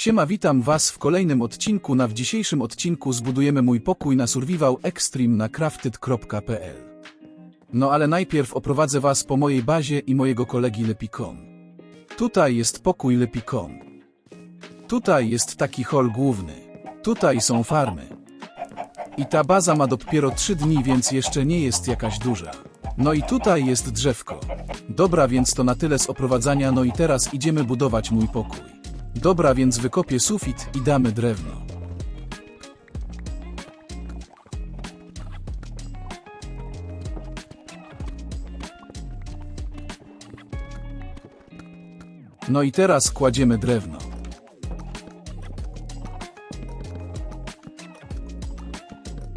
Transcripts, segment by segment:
Siema, witam Was w kolejnym odcinku. Na w dzisiejszym odcinku zbudujemy mój pokój na Survival Extreme na crafted.pl. No ale najpierw oprowadzę Was po mojej bazie i mojego kolegi Lepicon. Tutaj jest pokój Lepicon. Tutaj jest taki hol główny. Tutaj są farmy. I ta baza ma dopiero 3 dni, więc jeszcze nie jest jakaś duża. No i tutaj jest drzewko. Dobra, więc to na tyle z oprowadzania, no i teraz idziemy budować mój pokój. Dobra, więc wykopię sufit i damy drewno. No i teraz kładziemy drewno.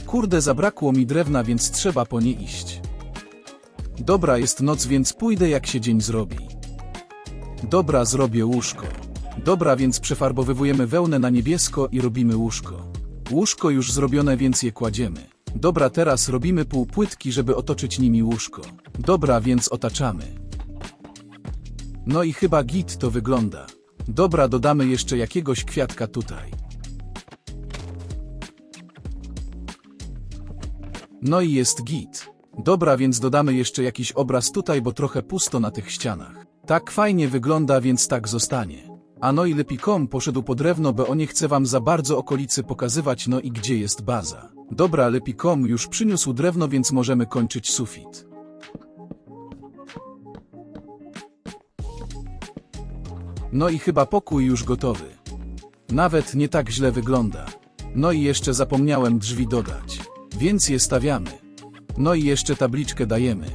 Kurde, zabrakło mi drewna, więc trzeba po nie iść. Dobra, jest noc, więc pójdę jak się dzień zrobi. Dobra, zrobię łóżko. Dobra, więc przefarbowywujemy wełnę na niebiesko i robimy łóżko. Łóżko już zrobione, więc je kładziemy. Dobra, teraz robimy półpłytki, żeby otoczyć nimi łóżko. Dobra, więc otaczamy. No i chyba git to wygląda. Dobra, dodamy jeszcze jakiegoś kwiatka tutaj. No i jest git. Dobra, więc dodamy jeszcze jakiś obraz tutaj, bo trochę pusto na tych ścianach. Tak fajnie wygląda, więc tak zostanie. A no i Lepikom poszedł po drewno, bo on nie chce wam za bardzo okolicy pokazywać, no i gdzie jest baza. Dobra, Lepikom już przyniósł drewno, więc możemy kończyć sufit. No i chyba pokój już gotowy. Nawet nie tak źle wygląda. No i jeszcze zapomniałem drzwi dodać. Więc je stawiamy. No i jeszcze tabliczkę dajemy.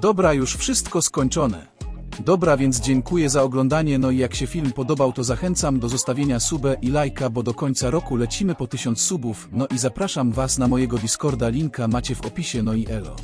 Dobra, już wszystko skończone. Dobra, więc dziękuję za oglądanie, no i jak się film podobał, to zachęcam do zostawienia subę i lajka, bo do końca roku lecimy po 1000 subów, no i zapraszam Was na mojego Discorda, linka macie w opisie, no i elo.